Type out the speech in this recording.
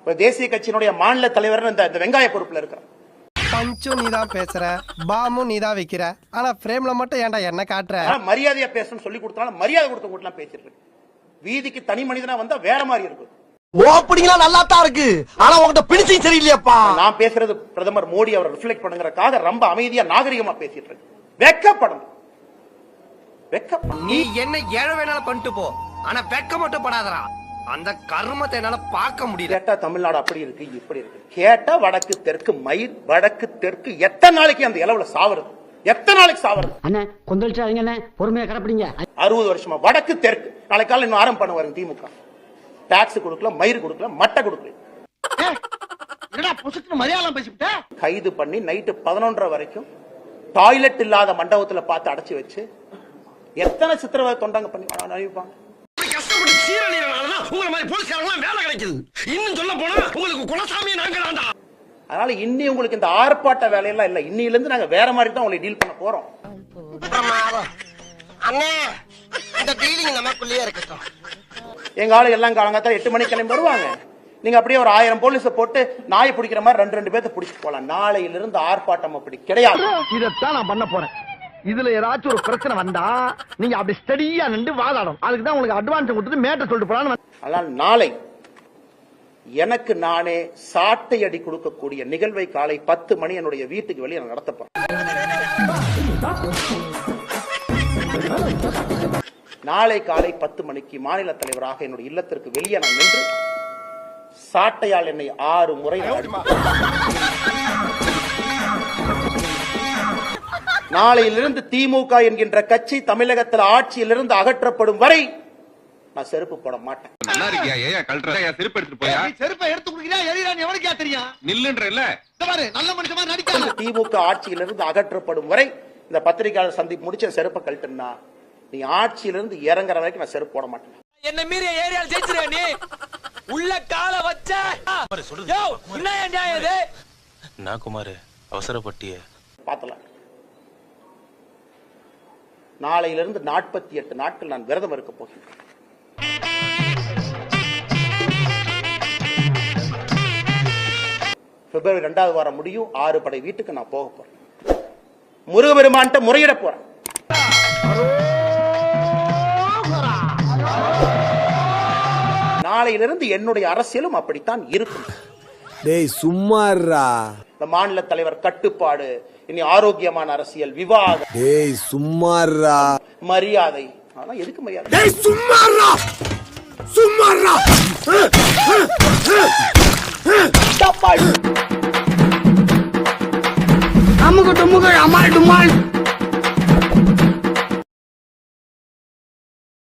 இப்ப தேசிய கட்சியினுடைய மாநில தலைவர் இந்த இந்த வெங்காய பொறுப்புல இருக்கிறார். பஞ்சும் நீ தான் பேசுற பாமும் நீ தான் வைக்கிற ஆனா பிரேம்ல மட்டும் ஏன்டா என்ன காட்டுற? மரியாதையா பேசணும்னு சொல்லி கொடுத்தாலும் மரியாதை கொடுத்த கூட்டலாம் பேசிட்டு இருக்கு வீதிக்கு தனி மனிதனா வந்தா வேற மாதிரி இருக்கும். ஓப்பனிங்லாம் நல்லா தான் இருக்கு. ஆனா உங்ககிட்ட பிடிச்சும் சரியில்லையாப்பா. நான் பேசுறது பிரதமர் மோடி அவர் ரிஃப்ளெக்ட் பண்ணுங்கறதுக்காக ரொம்ப அமைதியா நாகரிகமா பேசிட்டு இருக்கு வெக்கப்படணும். வெக்கப்படணும். நீ என்ன ஏழை வேணாலும் பண்ணிட்டு போ. ஆனா வெக்க மட்டும் படாதடா. அந்த கர்மத்தை என்னால பார்க்க முடியல கேட்டா தமிழ்நாடு அப்படி இருக்கு இப்படி இருக்கு கேட்டா வடக்கு தெற்கு மயிர் வடக்கு தெற்கு எத்தனை நாளைக்கு அந்த இளவுல சாவறது எத்தனை நாளைக்கு சாவறது அண்ணே கொந்தளிச்சாதீங்க அண்ணே பொறுமையா கடப்பிடிங்க அறுபது வருஷமா வடக்கு தெற்கு நாளைக்கு காலையில இன்னும் ஆரம்பம் பண்ணுவாரு திமுக டாக்ஸ் கொடுக்கல மயிர் கொடுக்கல மட்டை கொடுக்கல கைது பண்ணி நைட்டு பதினொன்றரை வரைக்கும் டாய்லெட் இல்லாத மண்டபத்துல பார்த்து அடைச்சு வச்சு எத்தனை சித்திரவதை தொண்டாங்க பண்ணி அனுப்பிப்பாங்க கஷ்டப்பட்டு சீரழியறனாலதான் உங்களை மாதிரி போலீஸ்காரங்க வேலை கிடைக்குது. இன்னும் சொல்ல போனா உங்களுக்கு குலசாமியை நாங்களாண்டா அதனால இன்னி உங்களுக்கு இந்த ஆர்ப்பாட்ட வேலையெல்லாம் இல்ல. இன்னில இருந்து நாங்க வேற மாதிரி தான் உங்களை டீல் பண்ண போறோம். அண்ணே இந்த டீலிங் நமக்குள்ளேயே இருக்கட்டும். எங்க ஆளு எல்லாம் காலங்காத்தால எட்டு மணிக்கு கிளம்பி வருவாங்க. நீங்க அப்படியே ஒரு ஆயிரம் போலீஸ போட்டு நாய் பிடிக்கிற மாதிரி ரெண்டு ரெண்டு பேர்த்த பிடிச்சிட்டு போலாம். நாளையில இருந்து ஆர்ப்பாட்டம் அப்படி கிடையாது. இதத்தான் நான் பண்ண போறேன். இதுல ஏதாச்சும் ஒரு பிரச்சனை வந்தா நீங்க அப்படி ஸ்டடியா நின்று வாதாடும் அதுக்கு தான் உங்களுக்கு அட்வான்ஸ் கொடுத்துட்டு மேட்ட சொல்லிட்டு போலான்னு ஆனால் நாளை எனக்கு நானே சாட்டை அடி கொடுக்கக்கூடிய நிகழ்வை காலை பத்து மணி என்னுடைய வீட்டுக்கு வெளியே நான் நடத்தப்பேன் நாளை காலை பத்து மணிக்கு மாநில தலைவராக என்னுடைய இல்லத்திற்கு வெளியே நான் நின்று சாட்டையால் என்னை ஆறு முறை நாளையிலிருந்து திமுக என்கின்ற கட்சி தமிழகத்தில் ஆட்சியிலிருந்து அகற்றப்படும் வரை நான் செருப்பு போட மாட்டேன். நல்லா இருக்கியா? ஏன் கழட்டுற. செருப்பு எடுத்துட்டு போயா? செருப்பை எடுத்து கொடுக்குறியா? எரியான்னு எவனுக்கா தெரியும்? நில்லுன்ற இல்ல. பாரு நல்ல மனுஷமா நடிக்காத. திமுக ஆட்சியிலிருந்து அகற்றப்படும் வரை இந்த பத்திரிகையாளர் சந்திப்பு முடிச்ச செருப்பை கழட்டுனா நீ ஆட்சியிலிருந்து இறங்குற வரைக்கும் நான் செருப்பு போட மாட்டேன். என்ன மீறி ஏரியால ஜெயிச்சிருக்க நீ? உள்ள கால வச்ச? யோ, என்ன நியாயம் இது? நான் குமார் அவசரப்பட்டிய. பார்த்தலாம் நாளையிலிருந்து நாற்பத்தி எட்டு நாட்கள் நான் விரதம் இருக்க போகிறேன். பிப்ரவரி ரெண்டாவது வாரம் முடியும். ஆறு படை வீட்டுக்கு நான் போக போறேன். முருகபெருமான்ட்ட முறையிட போறேன். நாளையிலிருந்து என்னுடைய அரசியலும் அப்படித்தான் இருக்கும். டேய் சும்மாறா இந்த மாநில தலைவர் கட்டுப்பாடு இனி ஆரோக்கியமான அரசியல் விவாதம். டேய் சும்மாறா மரியாதை. அதெல்லாம் எதுக்கு மரியாதை? டேய் சும்மாறா சும்மாறா டப்பால். அமுக டுமுக அமால் டுமால்